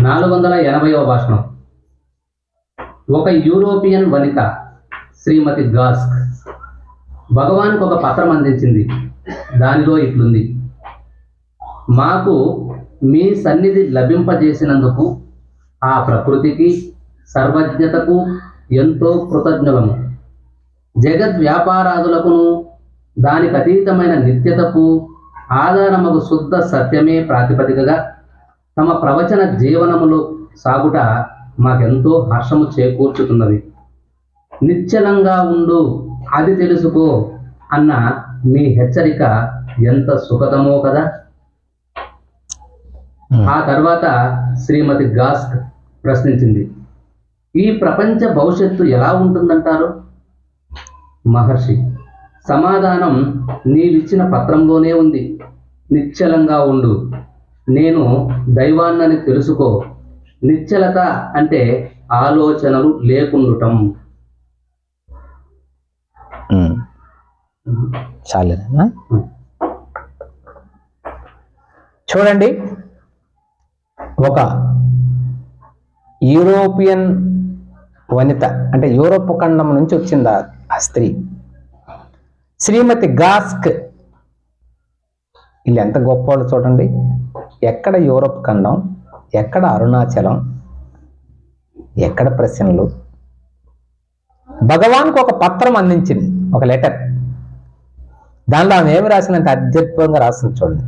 నాలుగు వందల ఎనభైవ భాషణం. ఒక యూరోపియన్ వనిత శ్రీమతి గాస్క్. భగవాన్కు ఒక పత్రం అందించింది. దానిలో ఇట్లుంది. మాకు మీ సన్నిధి లభింపజేసినందుకు ఆ ప్రకృతికి సర్వజ్ఞతకు ఎంతో కృతజ్ఞులము. జగద్ వ్యాపారాదులకును దానికి అతీతమైన నిత్యతకు ఆధారమగు శుద్ధ సత్యమే ప్రాతిపదికగా తమ ప్రవచన జీవనములు సాగుట మాకెంతో హర్షము చేకూర్చుతున్నది. నిశ్చలంగా ఉండు అది తెలుసుకో అన్న మీ హెచ్చరిక ఎంత సుఖదమో కదా. ఆ తర్వాత శ్రీమతి గాస్క్ ప్రశ్నించింది ఈ ప్రపంచ భవిష్యత్తు ఎలా ఉంటుందంటారు? మహర్షి సమాధానం నీవిచ్చిన పత్రంలోనే ఉంది. నిశ్చలంగా ఉండు నేను దైవాన్నని తెలుసుకో. నిశ్చలత అంటే ఆలోచనలు లేకుండటం. ఉమ్. చాలేనా? చూడండి. ఒక యూరోపియన్ వనిత అంటే యూరోప్ ఖండం నుంచి వచ్చింది ఆ- ఆ స్త్రీ? శ్రీమతి గాస్క్. వీళ్ళు ఎంత గొప్పవాళ్ళు చూడండి. ఎక్కడ యూరప్ ఖండం ఎక్కడ అరుణాచలం ఎక్కడ ప్రశ్నలు? భగవాన్కు ఒక పత్రం అందించింది ఒక లెటర్. దానిలో ఆమె ఏమి రాసినంత అద్భుతంగా రాసింది చూడండి.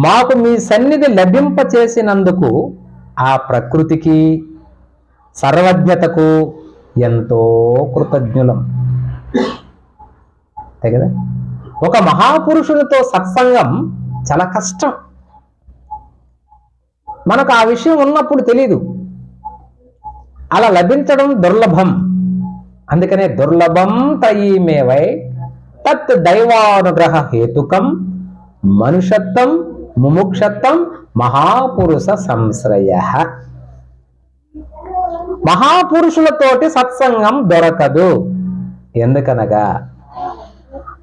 మాకు మీ సన్నిధి లభింప చేసినందుకు ఆ ప్రకృతికి సర్వజ్ఞతకు ఎంతో కృతజ్ఞులం. అంతే కదా? ఒక మహాపురుషునితో సత్సంగం చాలా కష్టం. మనకు ఆ విషయం ఉన్నప్పుడు తెలీదు. అలా లభించడం దుర్లభం. అందుకనే దుర్లభం తయీమేవై తత్ దైవానుగ్రహ హేతుకం మనుషత్వం ముముక్షత్వం మహాపురుష సంశ్రయ. మహాపురుషులతోటి సత్సంగం దొరకదు. ఎందుకనగా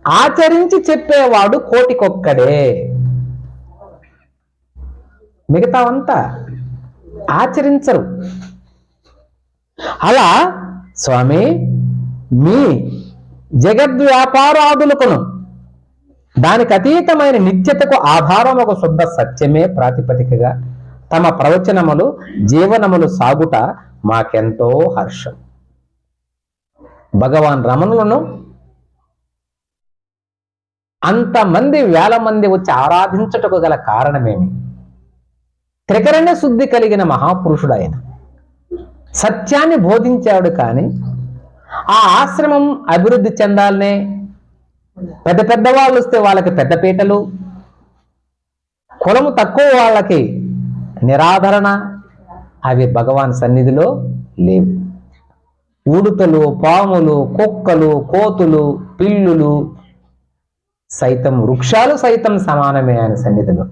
ఆచరించి చెప్పేవాడు కోటికొక్కడే. మిగతావంతా ఆచరించరు. అలా స్వామి మీ జగద్వ్యాపారాదులకును దానికి అతీతమైన నిత్యతకు ఆధారం ఒక శుద్ధ సత్యమే ప్రాతిపదికగా. తమ ప్రవచనములు జీవనములు సాగుట మాకెంతో హర్షం. భగవాన్ రమణులను అంతమంది వేల మంది వచ్చి ఆరాధించుటకు గల కారణమేమి? త్రికరణ శుద్ధి కలిగిన మహాపురుషుడు ఆయన సత్యాన్ని బోధించాడు కానీ ఆ ఆశ్రమం అభివృద్ధి చెందాలనే పెద్ద పెద్ద వాళ్ళు వస్తే వాళ్ళకి పెద్ద పీటలు కులము తక్కువ వాళ్ళకి నిరాధరణ అవి భగవాన్ సన్నిధిలో లేవు. ఉడుతలు పాములు కుక్కలు కోతులు పిల్లులు సైతం వృక్షాలు సైతం సమానమే ఆయన సన్నిధిలో.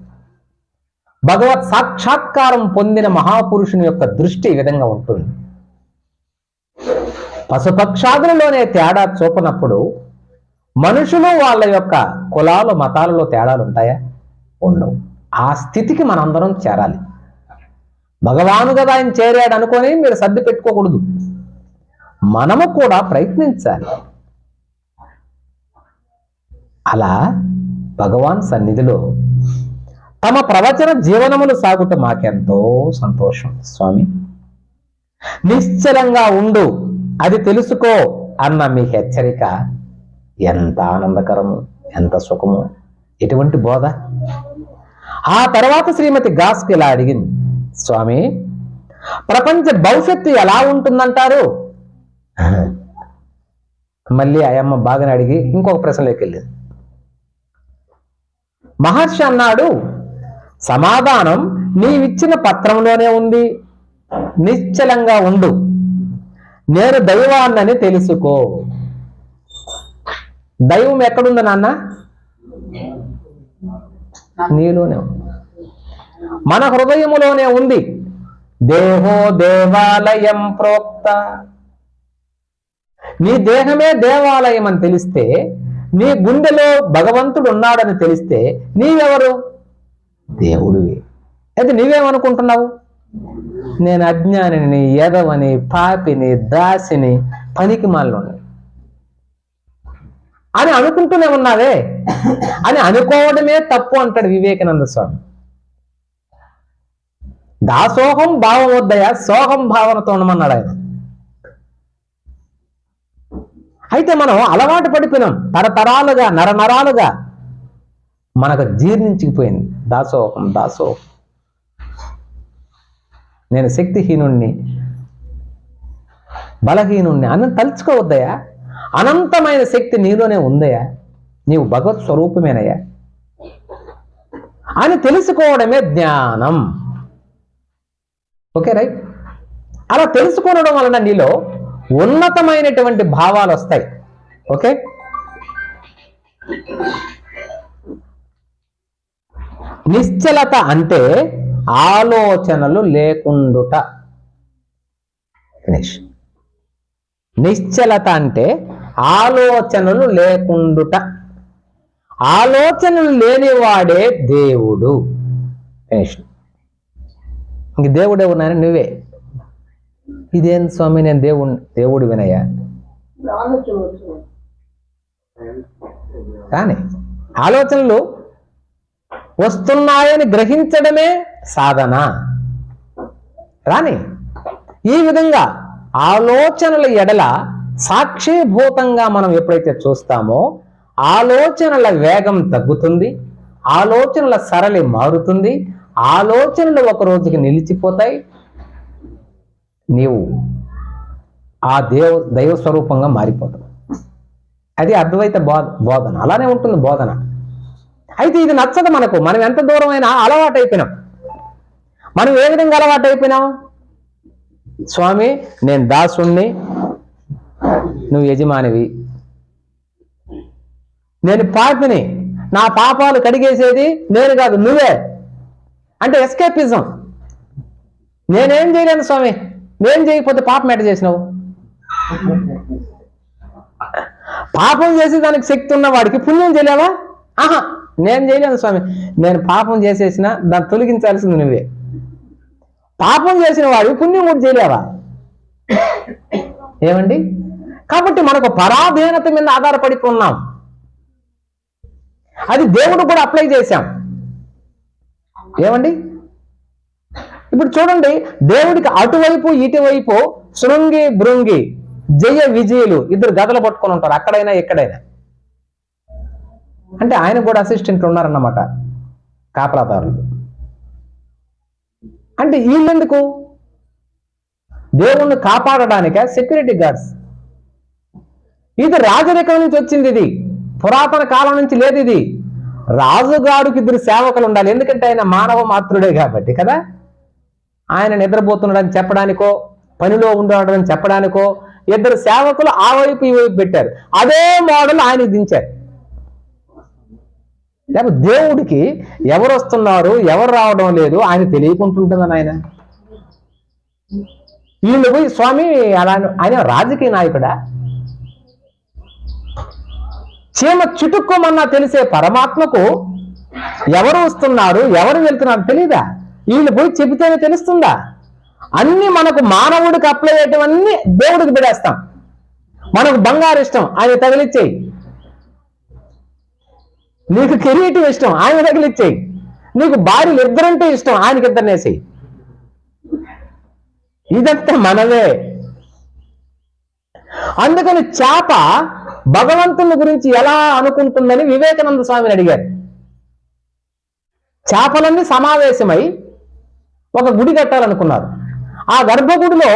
భగవత్ సాక్షాత్కారం పొందిన మహాపురుషుని యొక్క దృష్టి ఈ విధంగా ఉంటుంది. పశుపక్షాదులలోనే తేడా చూపనప్పుడు మనుషులు వాళ్ళ యొక్క కులాలు మతాలలో తేడాలు ఉంటాయా? ఉండవు. ఆ స్థితికి మనందరం చేరాలి. భగవాను కదా ఆయన చేరాడు అనుకొని మీరు సర్ది పెట్టుకోకూడదు. మనము కూడా ప్రయత్నించాలి. అలా భగవాన్ సన్నిధిలో తమ ప్రవచన జీవనములు సాగుట మాకెంతో సంతోషం. స్వామి నిశ్చలంగా ఉండు అది తెలుసుకో అన్న మీ హెచ్చరిక ఎంత ఆనందకరము ఎంత సుఖము ఎటువంటి బోధ? ఆ తర్వాత శ్రీమతి గాస్కి ఇలా అడిగింది స్వామి ప్రపంచ భవిష్యత్తు ఎలా ఉంటుందంటారు? మళ్ళీ అయమ్మ బాగానే అడిగి ఇంకొక ప్రశ్నలోకి వెళ్ళింది. మహర్షి అన్నాడు సమాధానం నీవిచ్చిన పత్రంలోనే ఉంది. నిశ్చలంగా ఉండు. నేను దైవాన్నని తెలుసుకో. దైవం ఎక్కడుంది నాన్న? నీలోనే మన హృదయములోనే ఉంది. దేహో దేవాలయం ప్రోక్త. నీ దేహమే దేవాలయం అని తెలిస్తే నీ గుండెలో భగవంతుడు ఉన్నాడని తెలిస్తే నీవెవరు? దేవుడివి. అయితే నీవేమనుకుంటున్నావు నేను అజ్ఞానిని ఎదవని పాపిని దాసిని పనికి మాలని అని అనుకుంటూనే ఉన్నావే. అని అనుకోవడమే తప్పు అంటాడు వివేకానంద స్వామి. దాసోహం భావం వద్దయ సోహం భావనతో ఉండమన్నాడు ఆయన. అయితే మనం అలవాటు పడిపోయినాం తరతరాలుగా నరనరాలుగా. మనకు జీర్ణించుకుపోయింది దాసోహం దాసోహం నేను శక్తిహీనుణ్ణి బలహీనుణ్ణి అన్న తలుచుకోవద్దయా అనంతమైన శక్తి నీలోనే ఉందయా నీవు భగవత్ స్వరూపమేనయ్యా. అని తెలుసుకోవడమే జ్ఞానం. Okay right? అలా తెలుసుకోవడం వలన నీలో ఉన్నతమైనటువంటి భావాలు వస్తాయి. ఓకే? నిశ్చలత అంటే ఆలోచనలు లేకుండుట. నిశ్చలత అంటే ఆలోచనలు లేకుండుట. ఆలోచనలు లేనివాడే దేవుడు. ఇంక దేవుడే ఉన్నాయని నువ్వే. ఇదేం స్వామి నేను దేవుడు దేవుడు వినయ్యా కానీ ఆలోచనలు వస్తున్నాయని గ్రహించడమే సాధన. రాని ఈ విధంగా ఆలోచనల ఎడల సాక్షిభూతంగా మనం ఎప్పుడైతే చూస్తామో ఆలోచనల వేగం తగ్గుతుంది ఆలోచనల సరళి మారుతుంది ఆలోచనలు ఒక రోజుకి నిలిచిపోతాయి. నీవు ఆ దేవ దైవ స్వరూపంగా మారిపోతావు. అది అద్వైత బోధ బోధన. అలానే ఉంటుంది బోధన. అయితే ఇది నచ్చదు మనకు. మనం ఎంత దూరమైనా అలవాటు అయిపోయినాం మనం ఏ విధంగా అలవాటు అయిపోయినాం స్వామి నేను దాసుణ్ణి నువ్వు యజమానివి. నేను పాపిని. నా పాపాలు కడిగేసేది నేను కాదు నువ్వే. అంటే ఎస్కేపిజం. నేనేం చేయలేను స్వామి. నేను చేయకపోతే పాపం ఎట చేసినావు? పాపం చేసి దానికి శక్తి ఉన్న వాడికి పుణ్యం చేయలేవా? ఆహా. నేను చేయలేను స్వామి. నేను పాపం చేసేసిన దాన్ని తొలగించాల్సింది నువ్వే. పాపం చేసిన వాడు పుణ్యం కూడా చేయలేవా? ఏమండి? కాబట్టి మనకు పరాధీనత మీద ఆధారపడిపోన్నాం అది దేవుడు కూడా అప్లై చేశాం. ఏమండి? ఇప్పుడు చూడండి దేవుడికి అటువైపు ఇటువైపు శృంగి భృంగి జయ విజయులు ఇద్దరు గదలు పట్టుకొని ఉంటారు. అక్కడైనా ఎక్కడైనా. అంటే ఆయన కూడా అసిస్టెంట్లు ఉన్నారన్నమాట. కాపలాదారులు. అంటే వీళ్ళెందుకు దేవుణ్ణి కాపాడడానిక? సెక్యూరిటీ గార్డ్స్ ఇది రాజరికం నుంచి వచ్చింది ఇది. పురాతన కాలం నుంచి లేదు ఇది. రాజుగాడికి ఇద్దరు సేవకులు ఉండాలి. ఎందుకంటే ఆయన మానవ మాతృడే కాబట్టి కదా? ఆయన నిద్రపోతున్నాడని చెప్పడానికో పనిలో ఉండడం చెప్పడానికో ఇద్దరు సేవకులు ఆ వైపు ఈ వైపు పెట్టారు. అదే మోడల్ ఆయన దించారు. లేకపోతే దేవుడికి ఎవరు వస్తున్నారు ఎవరు రావడం లేదు ఆయన తెలియకుంటుంటుందని ఆయన. వీళ్ళు పోయి స్వామి అలా ఆయన రాజకీయ నాయకుడా? చీమ చుటుక్కోమన్నా తెలిసే పరమాత్మకు ఎవరు వస్తున్నారు ఎవరు వెళ్తున్నారు తెలియదా వీళ్ళు పోయి చెబితేనే తెలుస్తుందా? అన్ని మనకు మానవుడికి అప్లై అయ్యేటివన్నీ దేవుడికి పెడేస్తాం మనకు బంగారు ఇష్టం ఆయన తగిలిచ్చేయి. నీకు కిరీటం ఇష్టం ఆయన తగిలిచ్చేయి నీకు భార్యలు ఇద్దరంటే ఇష్టం ఆయనకి ఇద్దరినేసేయి ఇదంతా మనమే. అందుకని చేప భగవంతుని గురించి ఎలా అనుకుంటుందని వివేకానంద స్వామిని అడిగారు. చేపలన్నీ సమావేశమై ఒక గుడి కట్టాలనుకున్నారు. ఆ గర్భగుడిలో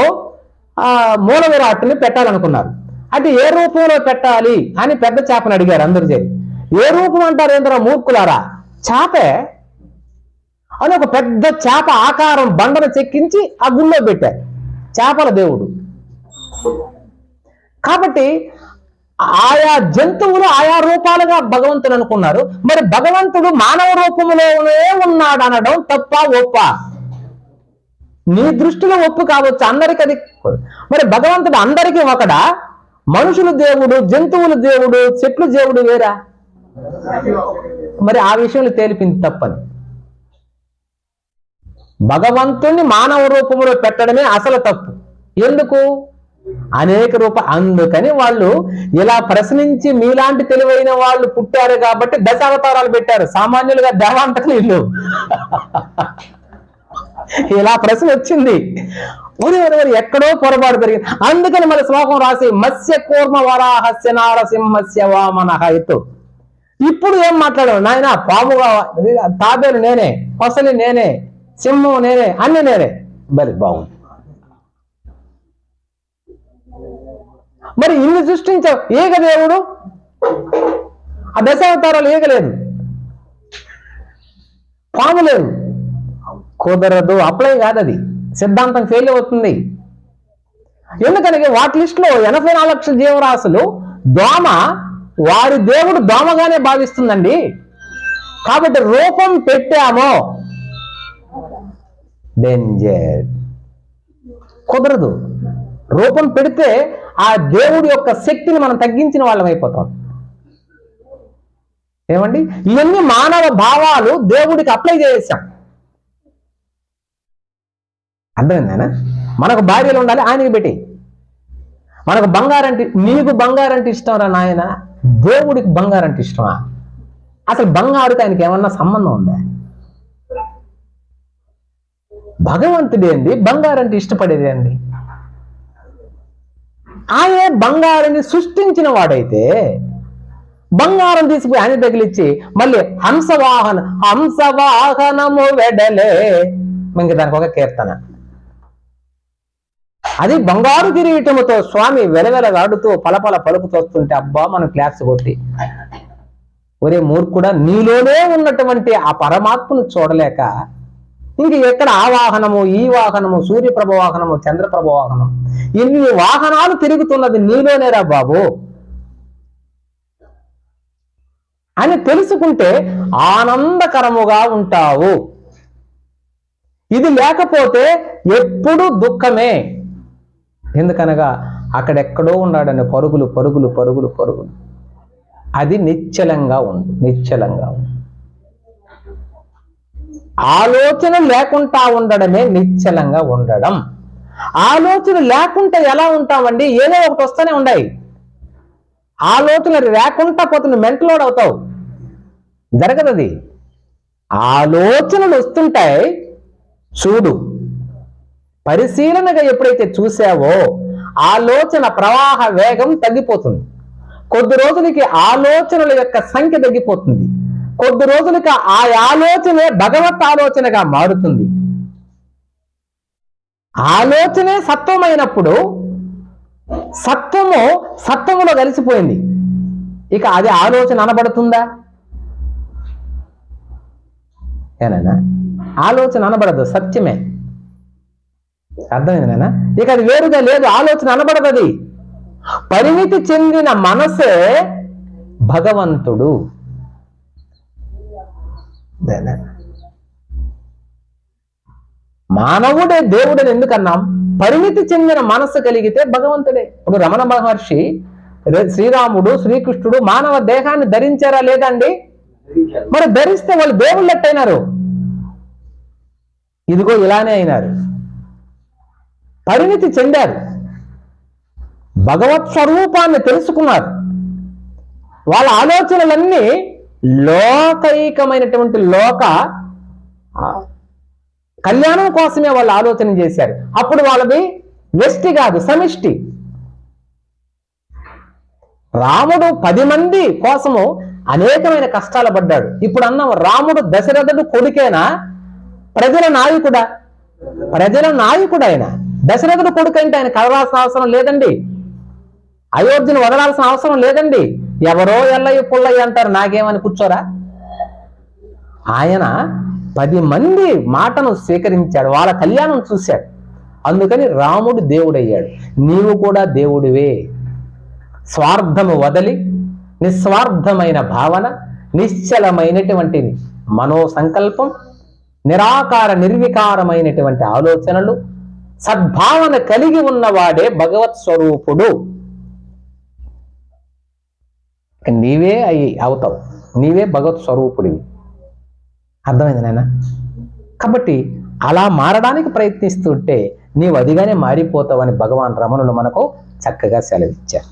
ఆ మూల విరాట్ని పెట్టాలనుకున్నారు. అది ఏ రూపంలో పెట్టాలి అని పెద్ద చేపను అడిగారు అందరు చేరి. ఏ రూపం అంటారు ఏంటో మూర్ఖులారా? చేపే. అని ఒక పెద్ద చేప ఆకారం బండను చెక్కించి ఆ గుళ్ళో పెట్టారు. చేపల దేవుడు. కాబట్టి ఆయా జంతువులు ఆయా రూపాలుగా భగవంతుడు అనుకున్నారు. మరి భగవంతుడు మానవ రూపంలోనే ఉన్నాడు అనడం తప్ప ఒప్ప. నీ దృష్టిలో ఒప్పు కావచ్చు అందరికి అది మరి భగవంతుడు అందరికీ ఒకడా? మనుషులు దేవుడు జంతువులు దేవుడు చెట్లు దేవుడు వేరా? మరి ఆ విషయంలో తేలిపింది తప్పని భగవంతుణ్ణి మానవ రూపంలో పెట్టడమే అసలు తప్పు. ఎందుకు? అనేక రూప అందుకని వాళ్ళు ఇలా ప్రశ్నించి మీలాంటి తెలివైన వాళ్ళు పుట్టారు కాబట్టి దశావతారాలు పెట్టారు. సామాన్యులుగా దేవాంతకులు ఇల్లు. ఇలా ప్రశ్న వచ్చింది. ఒరి ఎక్కడో పొరపాటు జరిగింది. అందుకని మన శ్లోకం రాసి మత్స్య కూర్మ వరాహస్య నారసింహస్య వామనః ఎత్తు ఇప్పుడు ఏం మాట్లాడవు? నాయన పాము తాబేలు నేనే పసలి నేనే సింహం నేనే అన్ని నేనే. మరి బాగుంది. మరి ఇన్ని సృష్టించావు ఏక దేవుడు? ఆ దశావతారాలు ఏకలేదు పాము లేదు. కుదరదు. అప్లై కాదు అది. సిద్ధాంతం ఫెయిల్ అవుతుంది. ఎందుకనగా వాటి లిస్టులో ఎనభై నాలుగు లక్షల జీవరాశులు దోమ వారి దేవుడు దోమగానే భావిస్తుందండి. కాబట్టి రూపం పెట్టామో. డేంజర్. కుదరదు. రూపం పెడితే ఆ దేవుడి యొక్క శక్తిని మనం తగ్గించిన వాళ్ళం అయిపోతాం. ఏమండి? ఇవన్నీ మానవ భావాలు దేవుడికి అప్లై చేసాం అర్థమైందేనా మనకు భార్యలు ఉండాలి ఆయనకి పెట్టి. మనకు బంగారంటే నీకు బంగారంటే ఇష్టం రా నాయన. దేవుడికి బంగారం అంటే ఇష్టమా? అసలు బంగారుకి ఆయనకి ఏమన్నా సంబంధం ఉందా? భగవంతుడు ఏంది? అంటే ఇష్టపడేది అండి ఆయనే బంగారాన్ని సృష్టించిన వాడైతే బంగారం తీసుకుపోయి ఆయన తగిలిచ్చి మళ్ళీ హంసవాహన హంసవాహనము వెడలే. ఇంక దానికి ఒక కీర్తన. అది బంగారు కిరీటముతో స్వామి వెలవెలగాడుతూ పలపల పలుపు వస్తుంటే అబ్బా మనం క్లాస్ కొట్టి. ఒరే మూర్ఖుడా నీలోనే ఉన్నటువంటి ఆ పరమాత్మను చూడలేక ఇంక ఎక్కడ ఆ వాహనము ఈ వాహనము సూర్యప్రభ వాహనము చంద్రప్రభ వాహనం? ఇన్ని వాహనాలు తిరుగుతున్నది నీలోనేరా బాబు. అని తెలుసుకుంటే ఆనందకరముగా ఉంటావు. ఇది లేకపోతే ఎప్పుడు దుఃఖమే. ఎందుకనగా అక్కడెక్కడో ఉన్నాడని పరుగులు పరుగులు పరుగులు పరుగులు. అది నిశ్చలంగా ఉంది నిశ్చలంగా ఉంది ఆలోచన లేకుండా ఉండడమే నిశ్చలంగా ఉండడం. ఆలోచన లేకుండా ఎలా ఉంటామండి ఏదో ఒకటి వస్తూనే ఉన్నాయి ఆలోచన లేకుండా పోతున్న మెంటలోడ్ అవుతావు. జరగదు అది ఆలోచనలు వస్తుంటాయి. చూడు పరిశీలనగా ఎప్పుడైతే చూసావో ఆలోచన ప్రవాహ వేగం తగ్గిపోతుంది. కొద్ది రోజులకి ఆలోచనల యొక్క సంఖ్య తగ్గిపోతుంది. కొద్ది రోజులకి ఆ ఆలోచనే భగవత్ ఆలోచనగా మారుతుంది. ఆలోచనే సత్వమైనప్పుడు సత్వము సత్వములో కలిసిపోయింది. ఇక అది ఆలోచన అనబడుతుందా? ఏనా ఆలోచన అనబడదు సత్యమే. అర్థమైందేనా ఇక అది వేరుగా లేదు ఆలోచన అనబడదు అది పరిమితి చెందిన మనసే భగవంతుడు. మానవుడే దేవుడని ఎందుకన్నాం? పరిమితి చెందిన మనస్సు కలిగితే భగవంతుడే. ఇప్పుడు రమణ మహర్షి శ్రీరాముడు శ్రీకృష్ణుడు మానవ దేహాన్ని ధరించారా లేదండి? మరి ధరిస్తే వాళ్ళు దేవుళ్ళట్టయినారు. ఇదిగో ఇలానే అయినారు. పరిమితి చెందారు. భగవత్ స్వరూపాన్ని తెలుసుకున్నారు. వాళ్ళ ఆలోచనలన్నీ లోకైకమైనటువంటి లోక కళ్యాణం కోసమే వాళ్ళు ఆలోచన చేశారు. అప్పుడు వాళ్ళది వ్యష్టి కాదు సమిష్టి. రాముడు పది మంది కోసము అనేకమైన కష్టాలు పడ్డాడు. ఇప్పుడు అన్నాం రాముడు దశరథుడు కొడుకేనా? ప్రజల నాయకుడా? ప్రజల నాయకుడు ఆయన దశరథుడు కొడుకు అంటే ఆయన కలవాల్సిన అవసరం లేదండి. అయోధ్యను వదలాల్సిన అవసరం లేదండి. ఎవరో ఎల్లయ్య పుల్లయ్య అంటారు నాకేమని కూర్చోరా? ఆయన పది మంది మాటను స్వీకరించాడు వాళ్ళ కళ్యాణం చూశాడు. అందుకని రాముడు దేవుడయ్యాడు. నీవు కూడా దేవుడివే. స్వార్థము వదలి నిస్వార్థమైన భావన నిశ్చలమైనటువంటి మనో సంకల్పం నిరాకార నిర్వికారమైనటువంటి ఆలోచనలు సద్భావన కలిగి ఉన్నవాడే భగవత్ స్వరూపుడు. నీవే అయి అవుతావు. నీవే భగవత్ స్వరూపుడివి. అర్థమైంది నాయన? కాబట్టి అలా మారడానికి ప్రయత్నిస్తుంటే నీవు అదిగానే మారిపోతావని భగవాన్ రమణులు మనకు చక్కగా సెలవిచ్చారు.